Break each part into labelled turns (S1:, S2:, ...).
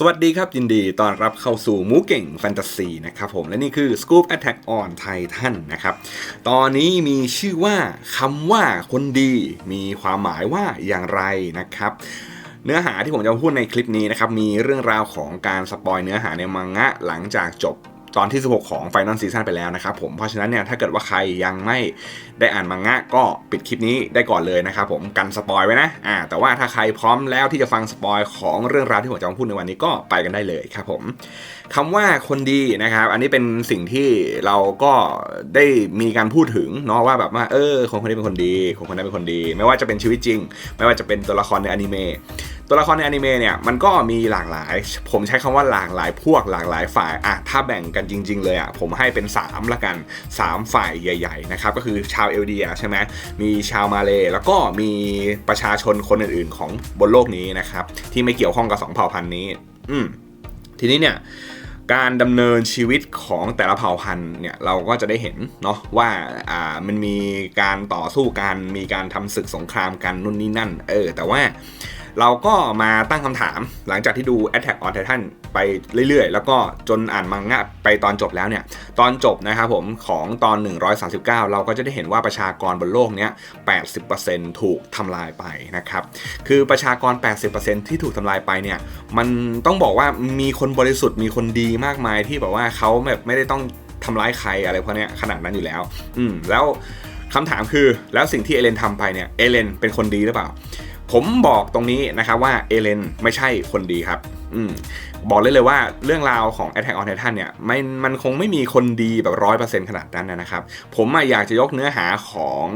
S1: สวัสดีครับยินดีต้อนรับเข้าสู่หมูเก่งแฟนตาซีนะครับผมและนี่คือ Scoop Attack on Titan นะครับ ตอนนี้มีชื่อว่าคำว่าคนดีมีความหมายว่าอย่างไรนะครับ เนื้อหาที่ผมจะพูดในคลิปนี้นะครับ มีเรื่องราวของการสปอยเนื้อหาในมังงะหลังจากจบ ตอนที่ 16 ของ Final Season ไปแล้วนะครับผมเพราะฉะนั้นเนี่ยถ้าเกิดว่าใครยังไม่ได้อ่านมังงะก็ปิดคลิปนี้ได้ก่อนเลยนะครับผมกันสปอยไว้นะอ่าแต่ว่าถ้าใครพร้อมแล้วที่จะฟังสปอยของเรื่องราวที่ผมจะมาพูดในวันนี้ก็ไปกันได้เลยครับผมคำว่าคนดีนะครับ อันนี้เป็นสิ่งที่เราก็ได้มีการพูดถึงเนาะว่าแบบว่าเออคนคนนี้เป็นคนดี คนคนนั้นเป็นคนดี ไม่ว่าจะเป็นชีวิตจริง ไม่ว่าจะเป็นตัวละครในอนิเมะ ตัวละครในอนิเมะเนี่ยมันก็มีหลากหลาย ผมใช้คำว่าหลากหลายพวกหลากหลายฝ่ายอะถ้าแบ่งกันจริง ๆ เลยอะผมให้เป็น 3 ละกัน 3 ฝ่ายใหญ่ ๆ นะครับ ก็คือชาวเอลเดียใช่ไหมมีชาวมาเลแล้วก็มีประชาชนคนอื่น ๆ ของบนโลกนี้นะครับ ที่ไม่เกี่ยวข้องกับสองเผ่าพันธุ์นี้ อืมทีนี้เนี่ยการดำเนินชีวิตของแต่ละเผ่าพันธุ์เนี่ยเราก็จะได้เห็นเนาะว่าอ่ามันมีการต่อสู้กันมีการทำศึกสงครามกันนู่นนี่นั่น เออแต่ว่า เราก็มาตั้งคำถามหลังจากที่ดู Attack on Titan ไปเรื่อยๆ แล้วก็จนอ่านมังงะไปตอนจบแล้วเนี่ย ตอนจบนะครับผมของตอน 139 เราก็จะได้เห็นว่าประชากรบนโลกเนี้ย 80%ถูกทำลายไปนะครับ คือประชากร 80%ที่ถูกทำลายไปเนี่ย มันต้องบอกว่ามีคนบริสุทธิ์มีคนดีมากมายที่แบบว่าเขาแบบไม่ได้ต้องทำร้ายใครอะไรพวกนี้ขนาดนั้นอยู่แล้ว อืมแล้วคำถามคือแล้วสิ่งที่เอเลนทำไปเนี่ยเอเลนเป็นคนดีหรือเปล่า ผมบอกตรงนี้นะครับว่าเอเลนไม่ใช่คนดีครับอืมบอกเลยเลยว่าเรื่องราวของ Attack on Titan เนี่ยไม่มันคงไม่มีคนดีแบบร้อยเปอร์เซ็นต์ขนาดนั้นนะครับ ผมอะอยากจะยกเนื้อหาของ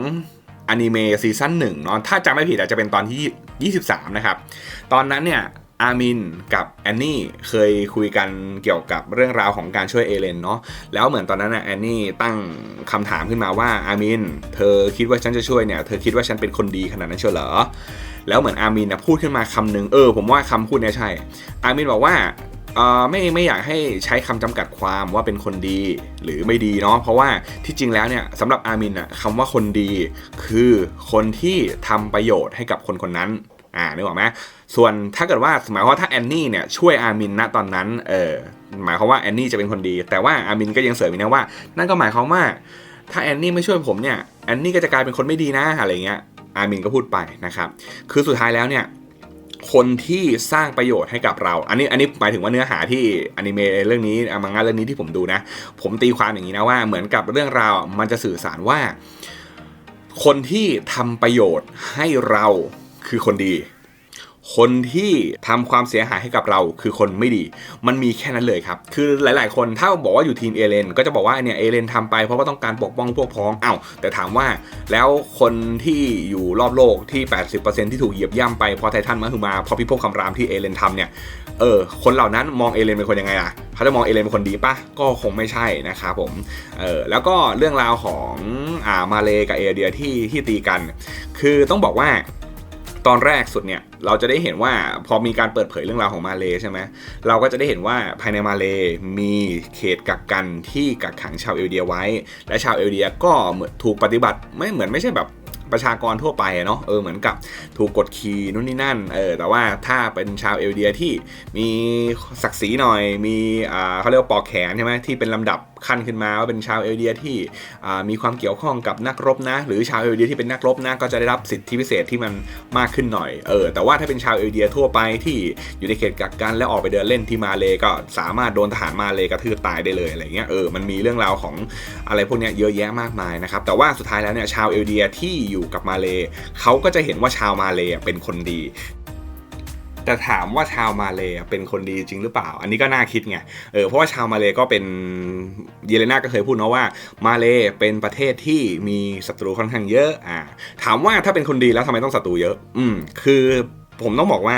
S1: อนิเมะซีซั่นหนึ่งเนาะถ้าจำไม่ผิดอาจจะเป็นตอนที่ 23 นะครับ ตอนนั้นเนี่ยอามินกับแอนนี่เคยคุยกันเกี่ยวกับเรื่องราวของการช่วยเอเลนเนาะแล้วเหมือนตอนนั้นนะแอนนี่ตั้งคำถามขึ้นมาว่าอามินเธอคิดว่าฉันจะช่วยเนี่ยเธอคิดว่าฉันเป็นคนดีขนาดนั้นเชียวเหรอ แล้วเหมือนอามินนะพูดขึ้นมาคำหนึ่งเออผมว่าคำพูดเนี้ยใช่ อามินบอกว่าเออไม่ไม่อยากให้ใช้คำจำกัดความว่าเป็นคนดีหรือไม่ดีเนาะเพราะว่าที่จริงแล้วเนี่ยสำหรับอามินอะคำว่าคนดี คือคนที่ทำประโยชน์ให้กับคนคนนั้นอ่านึกออกไหมส่วนถ้าเกิดว่าหมายความว่าถ้าแอนนี่เนี่ยช่วยอามินณตอนนั้นเออหมายความว่าแอนนี่จะเป็นคนดี แต่ว่าอามินก็ยังเสริมอีกนะว่า นั่นก็หมายความว่าถ้าแอนนี่ไม่ช่วยผมเนี่ยแอนนี่ก็จะกลายเป็นคนไม่ดีนะอะไรเงี้ย อามินก็พูดไปนะครับ คือสุดท้ายแล้วเนี่ยคนที่สร้างประโยชน์ให้กับเรา อันนี้อันนี้หมายถึงว่าเนื้อหาที่อนิเมะเรื่องนี้มังงะเรื่องนี้ที่ผมดูนะ ผมตีความอย่างนี้นะว่าเหมือนกับเรื่องราวมันจะสื่อสารว่า คนที่ทำประโยชน์ให้เราคือคนดี คนที่ทำความเสียหายให้กับเราคือคนไม่ดี มันมีแค่นั้นเลยครับ คือหลาย ๆ คนถ้าบอกว่าอยู่ทีมเอเลนก็จะบอกว่าเนี่ยเอเลนทำไปเพราะว่าต้องการปกป้องพวกพ้องเอ้าแต่ถามว่าแล้วคนที่อยู่รอบโลกที่ 80%ที่ถูกเหยียบย่ำไปเพราะไททันมาคือมาเพราะพิภพคำรามที่เอเลนทำเนี่ยเออคนเหล่านั้นมองเอเลนเป็นคนยังไงล่ะเขาจะมองเอเลนเป็นคนดีปะก็คงไม่ใช่นะครับผมเออแล้วก็เรื่องราวของอ่ามาเลกับเอเดียที่ที่ตีกัน คือต้องบอกว่า ตอนแรกสุดเนี่ยเราจะได้เห็นว่าพอมีการเปิดเผยเรื่องราวของมาเลใช่ไหมเราก็จะได้เห็นว่าภายในมาเลมีเขตกักกันที่กักขังชาวเอลเดียไว้ และชาวเอลเดียก็เหมือนถูกปฏิบัติไม่เหมือนไม่ใช่แบบประชากรทั่วไปเนาะเออเหมือนกับถูกกดขี่นู่นนี่นั่นเออแต่ว่าถ้าเป็นชาวเอลเดียที่มีศักดิ์ศรีหน่อยมีอ่าเขาเรียกว่าปอกแขนใช่ไหมที่เป็นลำดับ ขั้นขึ้นมาว่าเป็นชาวเอลเดียที่มีความเกี่ยวข้องกับนักรบนะ หรือชาวเอลเดียที่เป็นนักรบนะก็จะได้รับสิทธิพิเศษที่มันมากขึ้นหน่อยเออแต่ว่าถ้าเป็นชาวเอลเดียทั่วไปที่อยู่ในเขตกักกันแล้วออกไปเดินเล่นที่มาเลก็สามารถโดนทหารมาเลกระทืบตายได้เลยอะไรเงี้ยเออมันมีเรื่องราวของอะไรพวกนี้เยอะแยะมากมายนะครับแต่ว่าสุดท้ายแล้วเนี่ยชาวเอลเดียที่อยู่กับมาเลเขาก็จะเห็นว่าชาวมาเลเป็นคนดี แต่ถามว่าชาวมาเลเป็นคนดีจริงหรือเปล่า อันนี้ก็น่าคิดไง เออ เพราะว่าชาวมาเลก็เป็นเยเลนาก็เคยพูดนะว่ามาเลเป็นประเทศที่มีศัตรูค่อนข้างเยอะ อ่า ถามว่าถ้าเป็นคนดีแล้วทำไมต้องศัตรูเยอะ อืม คือผมต้องบอกว่า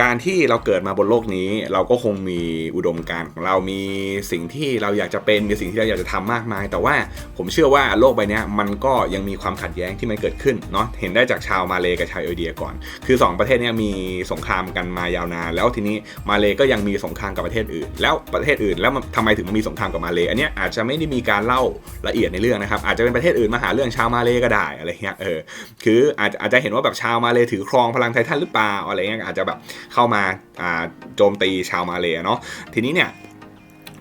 S1: การที่เราเกิดมาบนโลกนี้ เราก็คงมีอุดมการณ์ของเรามีสิ่งที่เราอยากจะเป็นมีสิ่งที่เราอยากจะทำมากมาย แต่ว่าผมเชื่อว่าโลกใบนี้มันก็ยังมีความขัดแย้งที่มันเกิดขึ้นเนาะเห็นได้จากชาวมาเลกับชาวเอเดียก่อน คือ 2 ประเทศนี้มีสงครามกันมายาวนานแล้วทีนี้มาเลก็ยังมีสงครามกับประเทศอื่น แล้วประเทศอื่น แล้วมันทำไมถึงมีสงครามกับมาเลอันนี้อาจจะไม่ได้มีการเล่าละเอียดในเรื่องนะครับอาจจะเป็นประเทศอื่นมาหาเรื่องชาวมาเลก็ได้อะไรเงี้ยเออคืออาจจะอาจจะเห็นว่าแบบชาวมาเลถือครองพลังไททันหรือเปล่าอะไรเงี้ยอาจจะแบบเข้ามาโจมตีชาวมาเลยเนาะทีนี้เนี่ย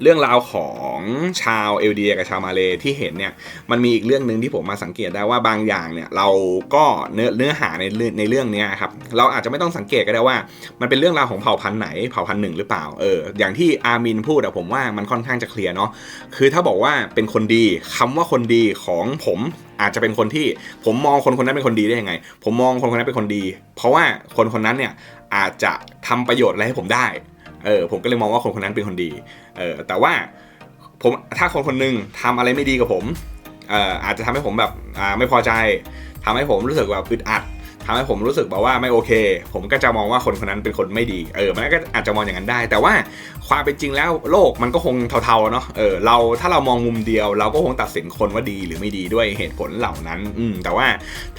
S1: เรื่องราวของชาวเอลเดียกับชาวมาเลที่เห็นเนี่ยมันมีอีกเรื่องหนึ่งที่ผมมาสังเกตได้ว่าบางอย่างเนี่ยเราก็เนื้อเนื้อหาในในเรื่องนี้ครับเราอาจจะไม่ต้องสังเกตก็ได้ว่า มันเป็นเรื่องราวของเผ่าพันธุ์ไหนเผ่าพันธุ์หนึ่งหรือเปล่าเอออย่างที่อามินพูดอะผมว่ามันค่อนข้างจะเคลียร์เนาะคือถ้าบอกว่าเป็นคนดีคำว่าคนดีของผม อาจจะเป็นคนที่ผมมองคนคนนั้นเป็นคนดีได้ยังไง ผมมองคนคนนั้นเป็นคนดี เพราะว่าคนคนนั้นเนี่ยอาจจะทำประโยชน์อะไรให้ผมได้เออผมก็เลยมองว่าคนคนนั้นเป็นคนดีเออแต่ว่าผมถ้าคนคนนึงทำอะไรไม่ดีกับผมเอ่ออาจจะทำให้ผมแบบอ่าไม่พอใจทำให้ผมรู้สึกแบบอึดอัด ทำให้ผมรู้สึกแบบว่าไม่โอเค ผมก็จะมองว่าคนคนนั้นเป็นคนไม่ดี เออ มันก็อาจจะมองอย่างนั้นได้ แต่ว่าความเป็นจริงแล้วโลกมันก็คงเทาๆเนาะ เออ เราถ้าเรามองมุมเดียว เราก็คงตัดสินคนว่าดีหรือไม่ดีด้วยเหตุผลเหล่านั้น อืม แต่ว่า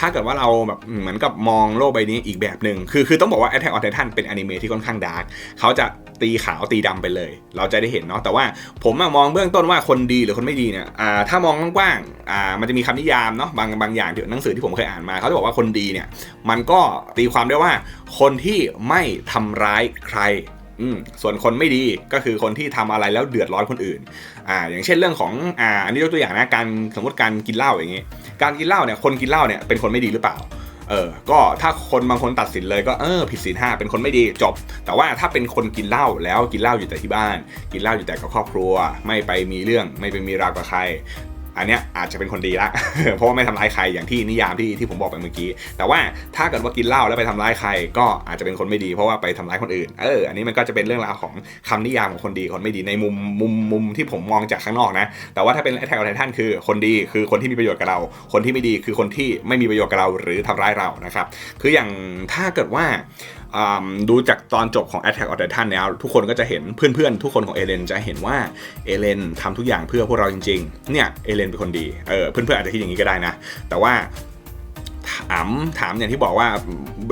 S1: ถ้าเกิดว่าเราแบบเหมือนกับมองโลกใบนี้อีกแบบหนึ่ง คือ คือต้องบอกว่า Attack on Titan เป็นอนิเมะที่ค่อนข้างดาร์กเขาจะตีขาวตีดำไปเลย เราจะได้เห็นเนาะ แต่ว่าผมมองเบื้องต้นว่าคนดีหรือคนไม่ดีเนี่ย อ่า ถ้ามองกว้างๆ อ่า มันจะมีคำนิยามเนาะ บางบางอย่างที่หนังสือที่ผมเคยอ่านมาเขาจะบอกว่าคนดีเนี่ยมันก็ตีความได้ว่าคนที่ไม่ทำร้ายใครส่วนคนไม่ดีก็คือคนที่ทำอะไรแล้วเดือดร้อนคนอื่น อ่า อย่างเช่นเรื่องของอ่าอันนี้ยกตัวอย่างนะการสมมติการกินเหล้าอย่างงี้การกินเหล้าเนี่ยคนกินเหล้าเนี่ยเป็นคนไม่ดีหรือเปล่า เออ ก็ถ้าคนบางคนตัดสินเลยก็เออผิดศีลห้าเป็นคนไม่ดีจบ แต่ว่าถ้าเป็นคนกินเหล้าแล้วกินเหล้าอยู่แต่ที่บ้าน กินเหล้าอยู่แต่กับครอบครัว ไม่ไปมีเรื่องไม่ไปมีราวกับใคร อันเนี้ยอาจจะเป็นคนดีละ เพราะว่าไม่ทำร้ายใครอย่างที่นิยามที่ที่ผมบอกไปเมื่อกี้ แต่ว่าถ้าเกิดว่ากินเหล้าแล้วไปทำร้ายใคร ก็อาจจะเป็นคนไม่ดีเพราะว่าไปทำร้ายคนอื่น เออ อันนี้มันก็จะเป็นเรื่องราวของคำนิยามของคนดีคนไม่ดีในมุมมุมมุมที่ผมมองจากข้างนอกนะ แต่ว่าถ้าเป็นแอทแทกออไททันคือคนดีคือคนที่มีประโยชน์กับเรา คนที่ไม่ดีคือคนที่ไม่มีประโยชน์กับเราหรือทำร้ายเรานะครับ คืออย่างถ้าเกิดว่า ดูจากตอนจบของ Attack on Titan แล้วทุกคนก็จะเห็นเพื่อนๆ ทุกคนของเอเลนจะเห็นว่าเอเลนทำทุกอย่างเพื่อพวกเราจริงๆ เนี่ยเอเลนเป็นคนดีเออเพื่อนๆอาจจะคิดอย่างนี้ก็ได้นะ แต่ว่าถามถามอย่างที่บอกว่า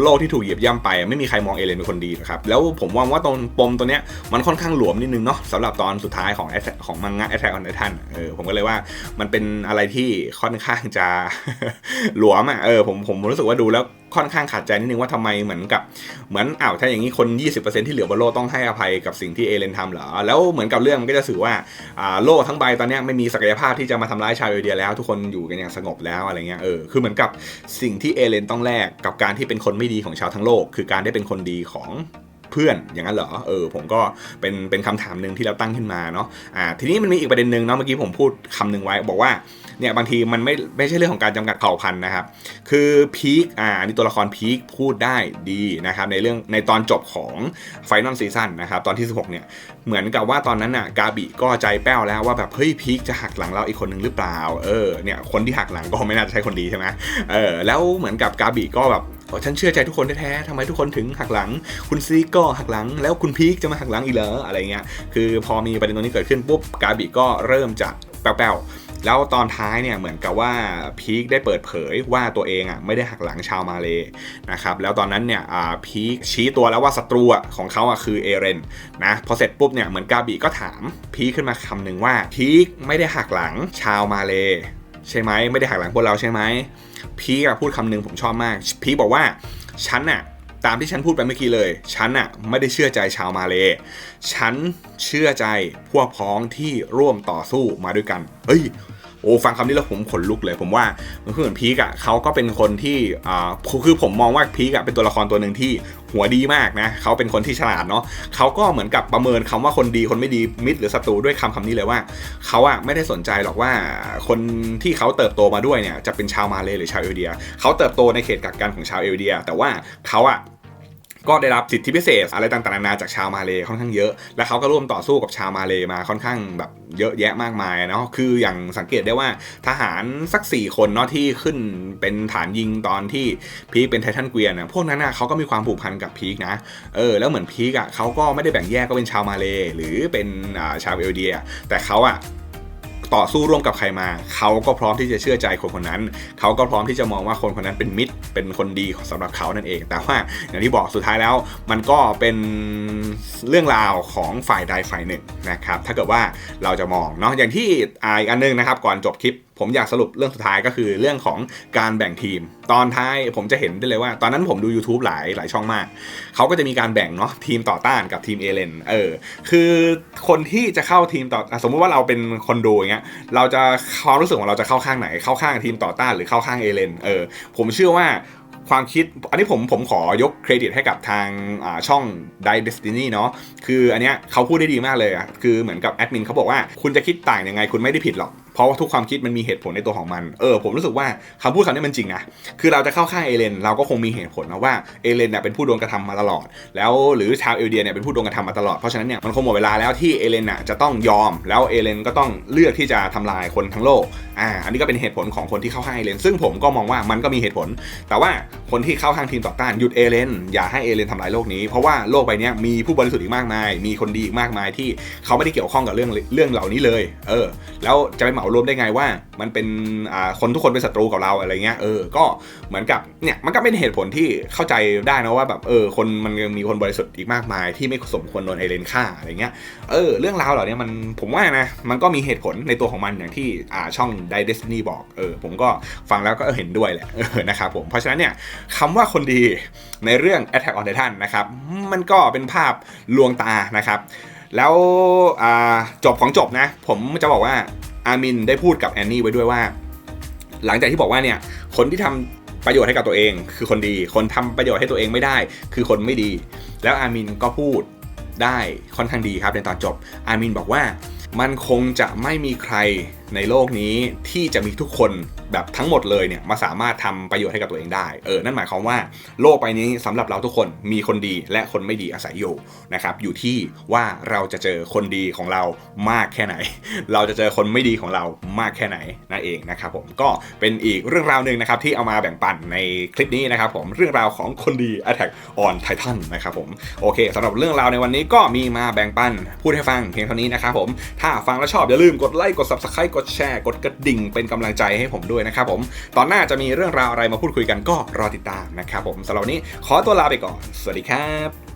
S1: โลกที่ถูกเหยียบย่ำไป ไม่มีใครมองเอเลนเป็นคนดีนะครับแล้วผมมองว่าตรงปมตัวเนี้ยมันค่อนข้างหลวมนิดนึงเนาะสำหรับตอนสุดท้ายของของมังงะ Attack on Titan เออผมก็เลยว่ามันเป็นอะไรที่ค่อนข้างจะหลวมอะเออผมผมรู้สึกว่าดูแล้ว ค่อนข้างขัดใจนิดนึงว่าทำไมเหมือนกับเหมือนอ้าวถ้าอย่างนี้คน 20%ที่เหลือบนโลกต้องให้อภัยกับสิ่งที่เอเลนทำเหรอ แล้วเหมือนกับเรื่องมันก็จะสื่อว่าโลกทั้งใบตอนนี้ไม่มีศักยภาพที่จะมาทำร้ายชาวเอเดียแล้ว ทุกคนอยู่กันอย่างสงบแล้วอะไรเงี้ยเออคือเหมือนกับสิ่งที่เอเลนต้องแลกกับการที่เป็นคนไม่ดีของชาวทั้งโลก คือการได้เป็นคนดีของ เพื่อนอย่างนั้นเหรอเออผมก็เป็นเป็นคำถามหนึ่งที่เราตั้งขึ้นมาเนาะอ่าทีนี้มันมีอีกประเด็นหนึ่งเนาะเมื่อกี้ผมพูดคำหนึ่งไว้ บอกว่าเนี่ยบางทีมันไม่ไม่ใช่เรื่องของการจำกัดเผ่าพันธุ์นะครับ คือพีคอ่าอันนี้ตัวละครพีคพูดได้ดีนะครับในเรื่องในตอนจบของไฟนอลซีซั่นนะครับตอนที่ 16 เนี่ยเหมือนกับว่าตอนนั้นน่ะกาบิก็ใจแป้วแล้วว่าแบบเฮ้ยพีคจะหักหลังเราอีกคนหนึ่งหรือเปล่าเออเนี่ยคนที่หักหลังก็ไม่น่าจะใช่คนดีใช่ไหมเออแล้วเหมือนกับกาบิก็แบบ ฉันเชื่อใจทุกคนแท้ๆทำไมทุกคนถึงหักหลัง คุณซีก็หักหลัง แล้วคุณพีคจะมาหักหลังอีกเหรออะไรเงี้ยคือพอมีประเด็นตรงนี้เกิดขึ้นปุ๊บกาบิก็เริ่มจะแป้วๆแล้วตอนท้ายเนี่ยเหมือนกับว่าพีคได้เปิดเผยว่าตัวเองอะไม่ได้หักหลังชาวมาเลยนะครับแล้วตอนนั้นเนี่ยพีคชี้ตัวแล้วว่าศัตรูของเขาอะคือเอเรนนะพอเสร็จปุ๊บเนี่ยเหมือนกาบิก็ถามพีคขึ้นมาคำหนึ่งว่าพีคไม่ได้หักหลังชาวมาเลใช่ไหมไม่ได้หักหลังพวกเราใช่ไหม พีกพูดคำหนึ่งผมชอบมาก พีกบอกว่าฉันน่ะตามที่ฉันพูดไปเมื่อกี้เลย ฉันน่ะไม่ได้เชื่อใจชาวมาเล ฉันเชื่อใจพวกพ้องที่ร่วมต่อสู้มาด้วยกัน เฮ้ย โอ้ฟังคำนี้แล้วผมขนลุกเลย ผมว่ามันคือเหมือนพีกอะเขาก็เป็นคนที่อ่าคือผมมองว่าพีกอะเป็นตัวละครตัวหนึ่งที่หัวดีมากนะเขาเป็นคนที่ฉลาดเนาะเขาก็เหมือนกับประเมินคำว่าคนดีคนไม่ดีมิตรหรือศัตรูด้วยคำคำนี้เลยว่าเขาอะไม่ได้สนใจหรอกว่าคนที่เขาเติบโตมาด้วยเนี่ยจะเป็นชาวมาเลยหรือชาวเอลเดียเขาเติบโตในเขตกักกันของชาวเอลเดีย แต่ว่าเขาอะ ก็ได้รับสิทธิพิเศษ อะไรต่างๆนานาจากชาวมาเลค่อนข้างเยอะ และเขาก็ร่วมต่อสู้กับชาวมาเลมาค่อนข้างแบบเยอะแยะมากมายเนาะคืออย่างสังเกตได้ว่าทหารสัก 4 คนเนาะที่ขึ้นเป็นฐานยิงตอนที่พีคเป็นไททันเกวียนนะพวกนั้นนะเขาก็มีความผูกพันกับพีคนะเออแล้วเหมือนพีคอะเขาก็ไม่ได้แบ่งแยกก็เป็นชาวมาเลหรือเป็นชาวเอลเดียแต่เขาอะ ต่อสู้ร่วมกับใครมา เขาก็พร้อมที่จะเชื่อใจคนคนนั้น เขาก็พร้อมที่จะมองว่าคนคนนั้นเป็นมิตร เป็นคนดีสำหรับเขานั่นเอง แต่ว่าอย่างที่บอกสุดท้ายแล้วมันก็เป็นเรื่องราวของฝ่ายใดฝ่ายหนึ่งนะครับ ถ้าเกิดว่าเราจะมองเนาะอย่างที่อีกอันนึงนะครับ ก่อนจบคลิป ผมอยากสรุปเรื่องสุดท้ายก็คือเรื่องของการแบ่งทีม ตอนท้ายผมจะเห็นได้เลยว่า ตอนนั้นผมดู YouTube หลายหลายช่องมาก เขาก็จะมีการแบ่งเนาะทีมต่อต้านกับทีมเอเลนเออคือคนที่จะเข้าทีมต่อสมมุติว่าเราเป็นคนดูอย่างเงี้ยเราจะความรู้สึกของเราจะเข้าข้างไหนเข้าข้างทีมต่อต้านหรือเข้าข้างเอเลนเออผมเชื่อว่าความคิดอันนี้ผมผมขอยกเครดิตให้กับทางาช่อง Die Destiny เนาะคืออันเนี้ยเขาพูดได้ดีมากเลยอะคือเหมือนกับแอดมินเขาบอกว่าคุณจะคิดต่างยังไงคุณไม่ได้ผิดหรอกเพราะว่าทุกความคิดมันมีเหตุผลในตัวของมันเออผมรู้สึกว่าคำพูดคำนี้มันจริงนะคือเราจะเข้าข้างเอเลนเราก็คงมีเหตุผลนะว่าเอเลนเนี่ยเป็นผู้โดนกระทำมาตลอด แล้วหรือชาวเอลเดียเนี่ยเป็นผู้โดนกระทำมาตลอดเพราะฉะนั้นเนี่ยมันคงหมดเวลาแล้วที่เอเลนน่ะจะต้องยอม แล้วเอเลนก็ต้องเลือกที่จะทำลายคนทั้งโลกอ่าอันนี้ก็เป็นเหตุผลของคนที่เข้าข้างเอเลนซึ่งผมก็มองว่ามันก็มีเหตุผล แต่ว่าคนที่เข้าข้างทีมต่อต้านหยุดเอเลนอย่าให้เอเลนทำลายโลกนี้เพราะว่าโลกใบนี้มีผู้บริสุทธิ์อีกมากมาย มีคนดีอีกมากมายที่เขาไม่ได้เกี่ยวข้องกับเรื่องเรื่องเหล่านี้เลย เออ แล้วจะไปเหมารวมได้ไงว่า มันเป็นคนทุกคนเป็นศัตรูกับเราอะไรเงี้ยเออก็เหมือนกับเนี่ยมันก็เป็นเหตุผลที่เข้าใจได้นะว่าแบบเออคนมันยังมีคนบริสุทธิ์อีกมากมาย ที่ไม่สมควรโดนเอเลนฆ่าอะไรเงี้ยเออเรื่องราวเหล่านี้มันผมว่านะมันก็มีเหตุผลในตัวของมันอย่างที่อ่าช่อง Die Destiny บอกเออผมก็ฟังแล้วก็เห็นด้วยแหละออนะครับผมเพราะฉะนั้นเนี่ยคำว่าคนดีในเรื่อง Attack on Titan นะครับมันก็เป็นภาพลวงตานะครับแล้วจบของจบนะ ผมจะบอกว่า อามินได้พูดกับแอนนี่ไว้ด้วยว่า หลังจากที่บอกว่าเนี่ยคนที่ทำประโยชน์ให้กับตัวเอง คือคนดี คนทำประโยชน์ให้ตัวเองไม่ได้ คือคนไม่ดี แล้วอามินก็พูดได้ค่อนข้างดีครับในตอนจบ อามินบอกว่ามันคงจะไม่มีใคร ในโลกนี้ที่จะมีทุกคนแบบทั้งหมดเลยเนี่ยมาสามารถทำประโยชน์ให้กับตัวเองได้ เออ นั่นหมายความว่าโลกใบนี้สำหรับเราทุกคนมีคนดีและคนไม่ดีอาศัยอยู่นะครับ อยู่ที่ว่าเราจะเจอคนดีของเรามากแค่ไหน เราจะเจอคนไม่ดีของเรามากแค่ไหนนั่นเองนะครับผมก็เป็นอีกเรื่องราวหนึ่งนะครับที่เอามาแบ่งปันในคลิปนี้นะครับผมเรื่องราวของคนดี Attack on Titan นะครับผมโอเคสำหรับเรื่องราวในวันนี้ก็มีมาแบ่งปันพูดให้ฟังเพียงเท่านี้นะครับผมถ้าฟังแล้วชอบอย่าลืมกดไลค์กด Subscribe กดดแชร์ กดกระดิ่งเป็นกำลังใจให้ผมด้วยนะครับผม ตอนหน้าจะมีเรื่องราวอะไรมาพูดคุยกันก็รอติดตามนะครับผมสำหรับวันนี้ขอตัวลาไปก่อน สวัสดีครับ